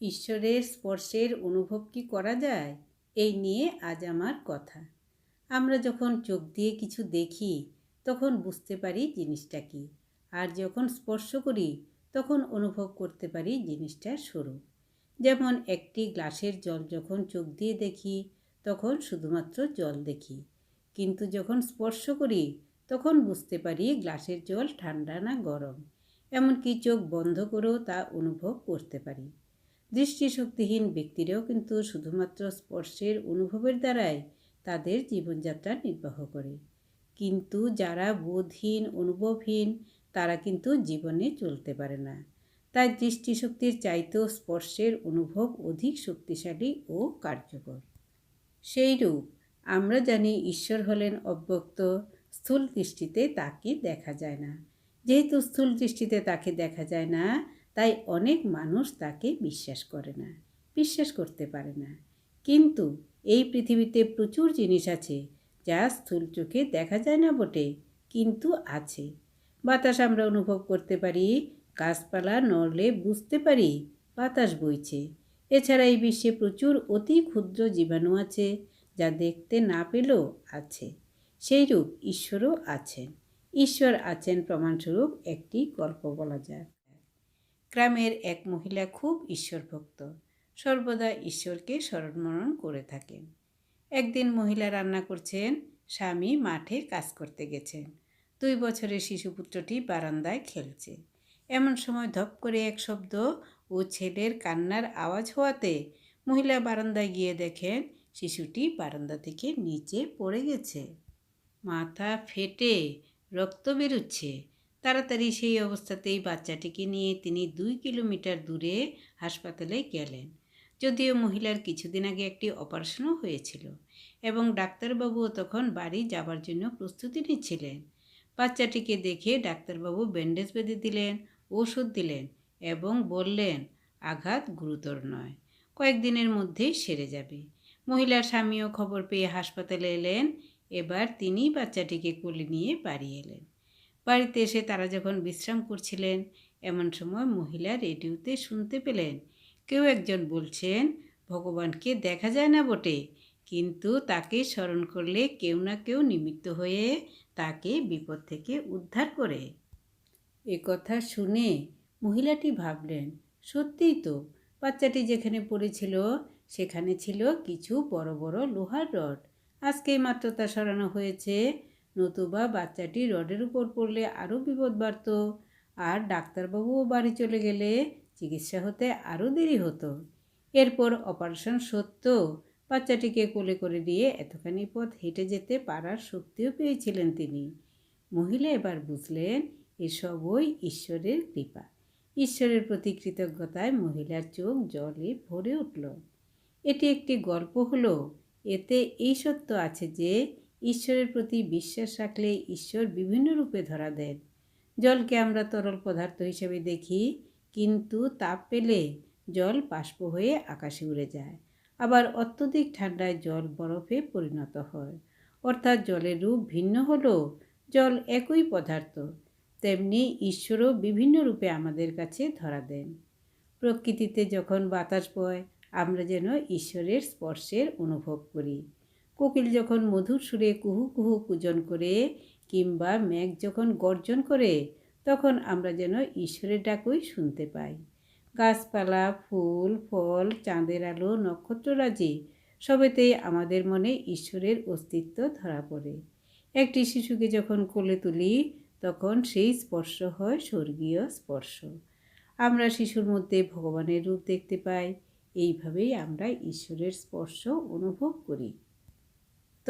ঈশ্বরের স্পর্শের অনুভব কি করা যায়? এই নিয়ে আজ আমার কথা। আমরা যখন চোখ দিয়ে কিছু দেখি, তখন বুঝতে পারি জিনিসটা কি। আর যখন স্পর্শ করি, তখন অনুভব করতে পারি জিনিসটার স্বরূপ। যেমন একটি গ্লাসের জল যখন চোখ দিয়ে দেখি, তখন শুধুমাত্র জল দেখি। কিন্তু যখন স্পর্শ করি, তখন বুঝতে পারি গ্লাসের জল ঠান্ডা না গরম। এমনকি চোখ বন্ধ করেও তা অনুভব করতে পারি। দৃষ্টিশক্তিহীন ব্যক্তিরাও কিন্তু শুধুমাত্র স্পর্শের অনুভবের দ্বারাই তাদের জীবনযাত্রা নির্বাহ করে। কিন্তু যারা বোধহীন, অনুভবহীন, তারা কিন্তু জীবনে চলতে পারে না। তাই দৃষ্টিশক্তির চাইতেও স্পর্শের অনুভব অধিক শক্তিশালী ও কার্যকর। সেইরূপ আমরা জানি ঈশ্বর হলেন অব্যক্ত, স্থূল দৃষ্টিতে তাকে দেখা যায় না। যেহেতু স্থূল দৃষ্টিতে তাকে দেখা যায় না তাই অনেক মানুষ তাকে বিশ্বাস করে না, বিশ্বাস করতে পারে না। কিন্তু এই পৃথিবীতে প্রচুর জিনিস আছে যা স্থূল চোখে দেখা যায় না বটে, কিন্তু আছে। বাতাস আমরা অনুভব করতে পারি, গাছপালা, নড়লে বুঝতে পারি বাতাস বইছে। এছাড়া এই বিশ্বে প্রচুর অতি ক্ষুদ্র জীবাণু আছে যা দেখতে না পেলেও আছে। সেইরূপ ঈশ্বরও আছেন। ঈশ্বর আছেন প্রমাণস্বরূপ একটি গল্প বলা যায় গ্রামের এক মহিলা খুব ঈশ্বরভক্ত। সর্বদা ঈশ্বরকে স্মরণমরণ করে থাকেন। একদিন মহিলা রান্না করছেন, স্বামী মাঠে কাজ করতে গেছেন। দুই বছরের শিশুপুত্রটি বারান্দায় খেলছে। এমন সময় ধপ করে এক শব্দ ও ছেলের কান্নার আওয়াজ হওয়াতে মহিলা বারান্দায় গিয়ে দেখেন শিশুটি বারান্দা থেকে নিচে পড়ে গেছে। মাথা ফেটে, রক্ত বেরোচ্ছে। তাড়াতাড়ি সেই অবস্থাতেই বাচ্চাটিকে নিয়ে তিনি দুই কিলোমিটার দূরে হাসপাতালে গেলেন। যদিও মহিলার কিছুদিন আগে একটি অপারেশনও হয়েছিল এবং ডাক্তারবাবুও তখন বাড়ি যাবার জন্য প্রস্তুতি নিচ্ছিলেন। বাচ্চাটিকে দেখে ডাক্তারবাবু ব্যান্ডেজ বেঁধে দিলেন, ওষুধ দিলেন এবং বললেন, আঘাত গুরুতর নয়, কয়েকদিনের মধ্যেই সেরে যাবে। মহিলার স্বামীও খবর পেয়ে হাসপাতালে এলেন। এবার তিনি বাচ্চাটিকে কোলে নিয়ে বাড়ি এলেন। বাড়িতে এসে তারা যখন বিশ্রাম করছিলেন, এমন সময় মহিলা রেডিওতে শুনতে পেলেন। কেউ একজন বলছেন, ভগবানকে দেখা যায় না বটে। কিন্তু তাকে স্মরণ করলে কেউ না কেউ নিমিত্ত হয়ে তাকে বিপদ থেকে উদ্ধার করে। এ কথা শুনে মহিলাটি ভাবলেন, সত্যিই তো, বাচ্চাটি যেখানে পড়েছিল, সেখানে ছিল কিছু বড় বড় লোহার রড। আজকেই মাত্র তা সরানো হয়েছে। নতুবা বাচ্চাটি রডের উপর পড়লে আরও বিপদ বাড়ত আর ডাক্তারবাবুও বাড়ি চলে গেলে চিকিৎসা হতে আরও দেরি হতো। এরপর অপারেশন সত্ত্বেও বাচ্চাটিকে কোলে করে দিয়ে এতখানি পথ হেঁটে যেতে পারার শক্তিও পেয়েছিলেন তিনি। মহিলা এবার বুঝলেন এসবই ঈশ্বরের কৃপা। ঈশ্বরের প্রতি কৃতজ্ঞতায় মহিলার চোখ জলে ভরে উঠল। এটি একটি গল্প হলো, এতে এই সত্য আছে যে ঈশ্বরের প্রতি বিশ্বাস রাখলে ঈশ্বর বিভিন্ন রূপে ধরা দেন। জলকে আমরা তরল পদার্থ হিসেবে দেখি, কিন্তু তাপ পেলে জল বাষ্প হয়ে আকাশে উড়ে যায়। আবার অত্যধিক ঠান্ডায় জল বরফে পরিণত হয়। অর্থাৎ জলের রূপ ভিন্ন হলেও জল একই পদার্থ। তেমনি ঈশ্বরও বিভিন্ন রূপে আমাদের কাছে ধরা দেন। প্রকৃতিতে যখন বাতাস বয়, আমরা যেন ঈশ্বরের স্পর্শের অনুভব করি। কোকিল যখন মধুর সুরে কুহু কুহু পূজন করে কিংবা মেঘ যখন গর্জন করে, তখন আমরা যেন ঈশ্বরের ডাকই শুনতে পাই। গাছপালা, ফুল, ফল, চাঁদের আলো, নক্ষত্ররাজি সবেতেই আমাদের মনে ঈশ্বরের অস্তিত্ব ধরা পড়ে। একটি শিশুকে যখন কোলে তুলি, তখন সেই স্পর্শ হয় স্বর্গীয় স্পর্শ। আমরা শিশুর মধ্যে ভগবানের রূপ দেখতে পাই। এইভাবেই আমরা ঈশ্বরের স্পর্শ অনুভব করি।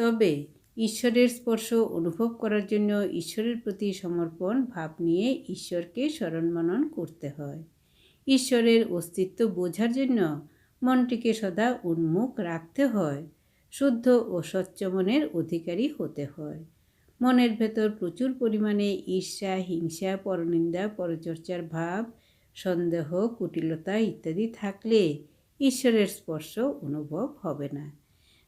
তবে ঈশ্বরের স্পর্শ অনুভব করার জন্য ঈশ্বরের প্রতি সমর্পণ, ভাব নিয়ে ঈশ্বরকে স্মরণ মনন করতে হয়। ঈশ্বরের অস্তিত্ব বোঝার জন্য মনটিকে সদা উন্মুখ রাখতে হয়, শুদ্ধ ও স্বচ্ছ মনের অধিকারী হতে হয়। মনের ভেতর প্রচুর পরিমাণে ঈর্ষা, হিংসা, পরনিন্দা, পরচর্চার ভাব, সন্দেহ, কুটিলতা ইত্যাদি থাকলে ঈশ্বরের স্পর্শ অনুভব হবে না।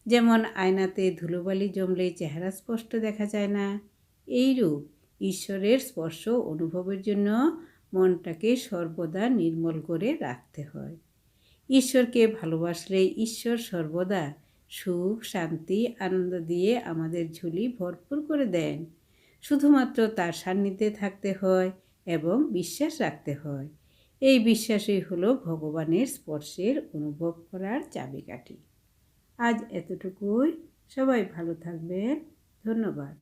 যেমন আয়নাতে ধুলোবালি জমলে চেহারা স্পষ্ট দেখা যায় না। এইরূপ ঈশ্বরের স্পর্শ অনুভবের জন্য মনটাকে সর্বদা নির্মল করে রাখতে হয়। ঈশ্বরকে ভালোবাসলে ঈশ্বর সর্বদা সুখ, শান্তি, আনন্দ দিয়ে আমাদের ঝুলি ভরপুর করে দেন। শুধুমাত্র তার সান্নিধ্যে থাকতে হয় এবং বিশ্বাস রাখতে হয়। এই বিশ্বাসই হলো ভগবানের স্পর্শের অনুভব করার চাবিকাঠি। আজ এতটুকুই। সবাই ভালো থাকবেন। ধন্যবাদ।